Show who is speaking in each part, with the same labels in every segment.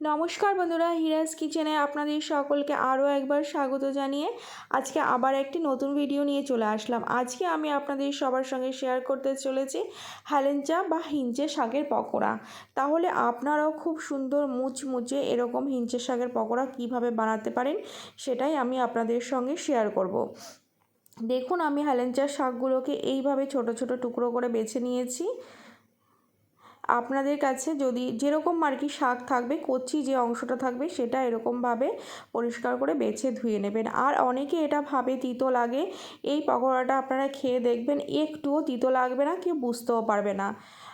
Speaker 1: নমস্কার বন্ধুরা হিরাজ কিচেনে আপনাদের সকলকে আরও একবার স্বাগত জানিয়ে আজকে আবার একটি নতুন ভিডিও নিয়ে চলে আসলাম। আজকে আমি আপনাদের সবার সঙ্গে শেয়ার করতে চলেছি হ্যালেঞ্চা বা হিঞ্চে শাকের পকোড়া। তাহলে আপনারাও খুব সুন্দর মুচমুচে এরকম হিঞ্চে শাকের পকোড়া কীভাবে বানাতে পারেন সেটাই আমি আপনাদের সঙ্গে শেয়ার করব। দেখুন, আমি হ্যালেঞ্চার শাকগুলোকে এইভাবে ছোট ছোট টুকরো করে বেছে নিয়েছি। আপনাদের কাছে যদি যেরকম আর কি শাক থাকবে, কচি যে অংশটা থাকবে সেটা এরকমভাবে পরিষ্কার করে বেছে ধুয়ে নেবেন। আর অনেকে এটা ভাবে তিতো লাগে, এই পকোড়াটা আপনারা খেয়ে দেখবেন, একটুও তিতো লাগবে না, কেউ বুঝতেও পারবে না।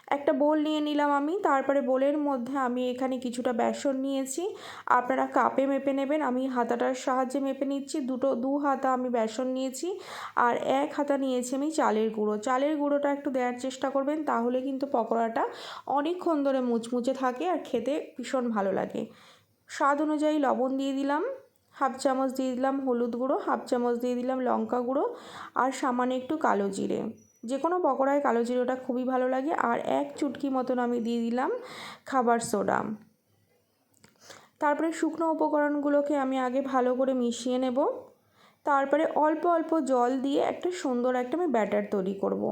Speaker 1: একটা বোল নিয়ে নিলাম আমি। তারপরে বোলের মধ্যে আমি এখানে কিছুটা বেসন নিয়েছি। আপনারা কাপে মেপে নেবেন। আমি হাতাটার সাহায্যে মেপে নিচ্ছি। দুটো, দু হাতা আমি বেসন নিয়েছি। আর এক হাতা নিয়েছি আমি চালের গুঁড়ো। চালের গুঁড়োটা একটু দেওয়ার চেষ্টা করবেন, তাহলে কিন্তু পকোড়াটা অনেকক্ষণ ধরে মুচমুচে থাকে আর খেতে ভীষণ ভালো লাগে। স্বাদ অনুযায়ী লবণ দিয়ে দিলাম, হাফ চামচ দিয়ে দিলাম হলুদ গুঁড়ো, হাফ চামচ দিয়ে দিলাম লঙ্কা গুঁড়ো, আর সামান্য একটু কালো জিরে। যে কোনো পকোড়ায় কালো জিরোটা খুবই ভালো লাগে আর এক চুটকি মতন আমি দিয়ে দিলাম খাবার সোডা তারপরে শুকনো উপকরণগুলোকে আমি আগে ভালো করে মিশিয়ে নেব তারপরে অল্প অল্প জল দিয়ে একটা সুন্দর একটা আমি ব্যাটার তৈরি করব।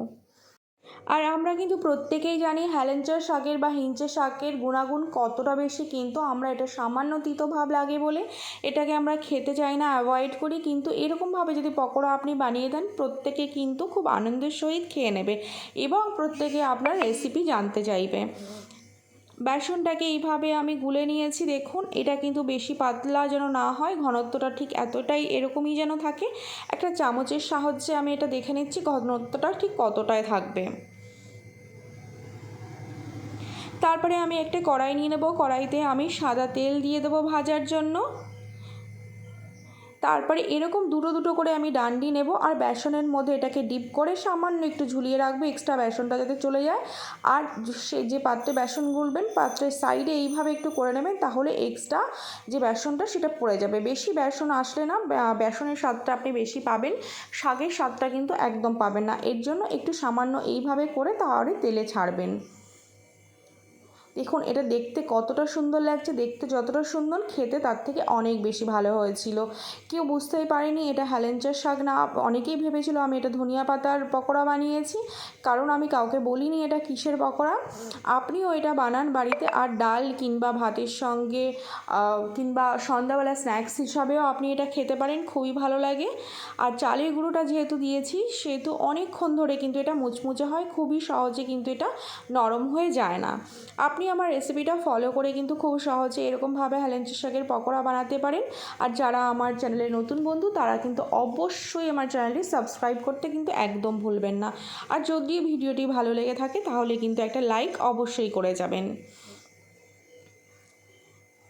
Speaker 1: আর আমরা কিন্তু প্রত্যেকেই জানি হ্যালেঞ্চার শাকের বা হিঞ্চের শাকের গুণাগুণ কতটা বেশি, কিন্তু আমরা এটা সামান্য তিতো ভাব লাগে বলে এটাকে আমরা খেতে চাই না অ্যাভয়েড করি। কিন্তু এরকমভাবে যদি পকোড়া আপনি বানিয়ে দেন, প্রত্যেকে কিন্তু খুব আনন্দের সহিত খেয়ে নেবে এবং প্রত্যেকে আপনার রেসিপি জানতে চাইবে। বেসনটাকে এইভাবে আমি গুলে নিয়েছি, দেখুন, এটা কিন্তু বেশি পাতলা যেন না হয়, ঘনত্বটা ঠিক এতটাই এরকমই যেন থাকে। একটা চামচের সাহায্যে আমি এটা দেখে নিচ্ছি, ঘনত্বটা ঠিক কতটায় থাকবে। তারপরে আমি একটা কড়াই নিয়ে নেব, কড়াইতে আমি সাদা তেল দিয়ে দেবো ভাজার জন্য। তারপরে এরকম দুটো দুটো করে আমি ডান্ডি নেব আর বেসনের মধ্যে এটাকে ডিপ করে সামান্য একটু ঝুলিয়ে রাখব এক্সট্রা বেসনটা যাতে চলে যায়। আর সে যে পাত্রে বেসন গুলবেন, পাত্রের সাইডে এইভাবে একটু করে নেবেন তাহলে এক্সট্রা যে বেসনটা সেটা পড়ে যাবে। বেশি বেসন আসলে না বেসনের স্বাদটা আপনি বেশি পাবেন, শাকের স্বাদটা কিন্তু একদম পাবেন না। এর জন্য একটু সামান্য এইভাবে করে তাহলে তেলে ছাড়বেন। দেখুন, এটা দেখতে কতটা সুন্দর লাগছে, দেখতে যতটা সুন্দর, খেতে তার থেকে অনেক বেশি ভালো হয়েছিল। কেউ বুঝতেই পারেনি এটা হ্যালেঞ্চার শাক না, অনেকেই ভেবেছিল আমি এটা ধনিয়া পাতার পকোড়া বানিয়েছি। কারণ আমি কাউকে বলিনি এটা কিসের পকোড়া। আপনিও এটা বানান বাড়িতে আর ডাল কিংবা ভাতের সঙ্গে কিংবা সন্ধ্যাবেলা স্ন্যাক্স হিসাবেও আপনি এটা খেতে পারেন, খুবই ভালো লাগে। আর চালের গুঁড়োটা যেহেতু দিয়েছি, সেহেতু অনেকক্ষণ ধরে কিন্তু এটা মুচমুচে হয়, খুবই সহজে কিন্তু এটা নরম হয়ে যায় না। আপনি আপনি আমার রেসিপিটা ফলো করে কিন্তু খুব সহজে এরকমভাবে হ্যালেঞ্চি শাকের পকোড়া বানাতে পারেন। আর যারা আমার চ্যানেলের নতুন বন্ধু, তারা কিন্তু অবশ্যই আমার চ্যানেলটি সাবস্ক্রাইব করতে কিন্তু একদম ভুলবেন না। আর যদি ভিডিওটি ভালো লেগে থাকে, তাহলে কিন্তু একটা লাইক অবশ্যই করে যাবেন।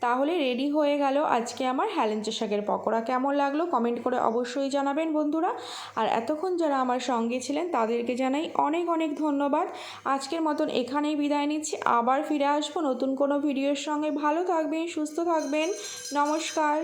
Speaker 1: তাহলে রেডি হয়ে গেল আজকে আমার হ্যালেঞ্চা শাকের পকোড়া। কেমন লাগল কমেন্ট করে অবশ্যই জানাবেন বন্ধুরা। আর এতক্ষণ যারা আমার সঙ্গে ছিলেন তাদেরকে জানাই অনেক অনেক ধন্যবাদ। আজকের মতন এখানেই বিদায় নিচ্ছি। আবার ফিরে আসব নতুন কোনো ভিডিওর সঙ্গে। ভালো থাকবেন, সুস্থ থাকবেন। নমস্কার।